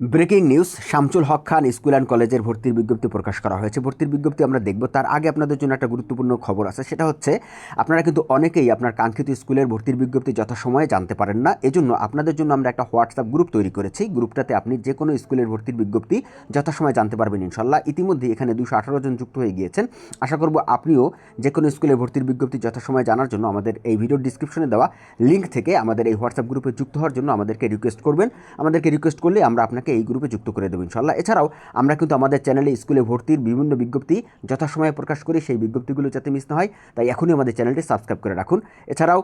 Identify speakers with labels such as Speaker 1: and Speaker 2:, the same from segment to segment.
Speaker 1: Breaking news, Shamsul Haque Khan school and কলেজের ভর্তির বিজ্ঞপ্তি প্রকাশ করা হয়েছে। ভর্তির বিজ্ঞপ্তি আমরা দেখব। তার আগে আপনাদের জন্য একটা গুরুত্বপূর্ণ খবর আছে। সেটা হচ্ছে, আপনারা কিন্তু অনেকেই আপনার কাঙ্ক্ষিত স্কুলের ভর্তির বিজ্ঞপ্তি যথাসময়ে জানতে পারেন না। এজন্য আপনাদের জন্য আমরা একটা হোয়াটসঅ্যাপ গ্রুপ তৈরি করেছি। গ্রুপটাতে আপনি যে কোনো স্কুলের ভর্তির বিজ্ঞপ্তি যথাসময়ে জানতে পারবেন ইনশাল্লাহ। ইতিমধ্যে এখানে দুশো আঠারো জন যুক্ত হয়ে গিয়েছেন। আশা করব আপনিও যে কোনো স্কুলের ভর্তির বিজ্ঞপ্তি যথাসময়ে জানার জন্য আমাদের এই ভিডিও ডিসক্রিপশনে দেওয়া লিঙ্ক থেকে আমাদের এই হোয়াটসঅ্যাপ গ্রুপে যুক্ত হওয়ার জন্য আমাদেরকে রিকোয়েস্ট করবেন। আমাদেরকে রিকোয়েস্ট করলে আমরা আপনাকে এই গ্রুপে যুক্ত করে দেবো ইনশাল্লাহ এছাড়াও আমরা কিন্তু আমাদের চ্যানেলে স্কুলে ভর্তির বিভিন্ন বিজ্ঞপ্তি যথাসময়ে প্রকাশ করি, সেই বিজ্ঞপ্তিগুলো যাতে মিস না হয়, তাই এখনই আমাদের চ্যানেলটি সাবস্ক্রাইব করে রাখুন। এছাড়াও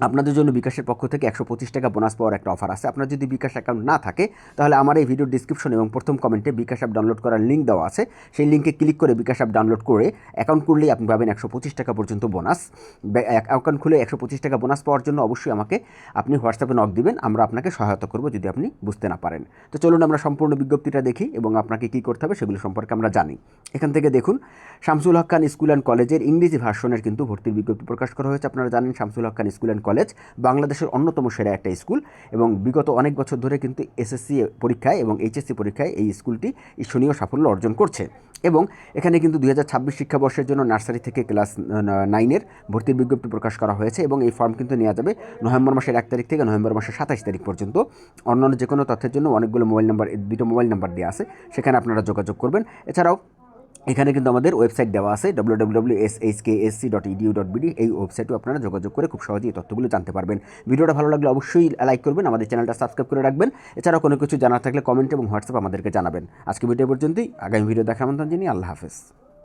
Speaker 1: আপনাদের জন্য বিকাশের পক্ষ থেকে একশো পঁচিশ টাকা বোনাস পাওয়ার একটা অফার আছে। আপনার যদি বিকাশ অ্যাকাউন্ট না থাকে, তাহলে আমার এই ভিডিও ডিসক্রিপশন এবং প্রথম কমেন্টে বিকাশ অ্যাপ ডাউনলোড করার লিঙ্ক দেওয়া আছে। সেই লিঙ্কে ক্লিক করে বিকাশ অ্যাপ ডাউনলোড করে অ্যাকাউন্ট করলেই আপনি পাবেন একশো পঁচিশ টাকা পর্যন্ত বোনাস। অ্যাকাউন্ট খুলে একশো পঁচিশ টাকা বোনাস পাওয়ার জন্য অবশ্যই আমাকে আপনি হোয়াটসঅ্যাপে নক দিবেন, আমরা আপনাকে সহায়তা করব যদি আপনি বুঝতে না পারেন। তো চলুন আমরা সম্পূর্ণ বিজ্ঞপ্তিটা দেখি এবং আপনাকে কী করতে হবে সেগুলো সম্পর্কে আমরা জানি। এখান থেকে দেখুন, শামসুল হক খান স্কুল অ্যান্ড কলেজের ইংরেজি ভার্সনের কিন্তু ভর্তির বিজ্ঞপ্তি প্রকাশ করা হয়েছে। আপনারা জানেন Shamsul Haque Khan school and college, বাংলাদেশের অন্যতম সেরা একটা স্কুল এবং বিগত অনেক বছর ধরে কিন্তু এসএসসি পরীক্ষায় এবং এইচএসসি পরীক্ষায় এই স্কুলটি ঈর্ষণীয় সাফল্য অর্জন করছে এবং এখানে কিন্তু দুই হাজার ছাব্বিশ শিক্ষাবর্ষের জন্য নার্সারি থেকে ক্লাস নাইনের ভর্তির বিজ্ঞপ্তি প্রকাশ করা হয়েছে এবং এই ফর্ম কিন্তু নেওয়া যাবে নভেম্বর মাসের এক তারিখ থেকে নভেম্বর মাসের সাতাশ তারিখ পর্যন্ত। অন্যান্য যে কোনো তথ্যের জন্য অনেকগুলো মোবাইল নাম্বার, দুটো মোবাইল নাম্বার দেওয়া আছে, সেখানে আপনারা যোগাযোগ করবেন। এছাড়াও এখানে কিন্তু আমাদের ওয়েবসাইট দেওয়া আছে W W S H K S C dot edu dot BD এই ওয়েবসাইটও আপনারা যোগাযোগ করে খুব সহজেই এই তথ্যগুলো জানতে পারবেন। ভিডিওটা ভালো লাগলে অবশ্যই লাইক করবেন, আমাদের চ্যানেলটা সাবস্ক্রাইব করে রাখবেন। এছাড়াও কোনো কিছু জানার থাকলে কমেন্ট এবং হোয়াটসঅ্যাপ আমাদেরকে জানাবেন। আজকে ভিডিও পর্যন্তই, আগামী ভিডিও দেখার আমন্ত্রণ জানিয়ে আল্লাহ হাফেজ।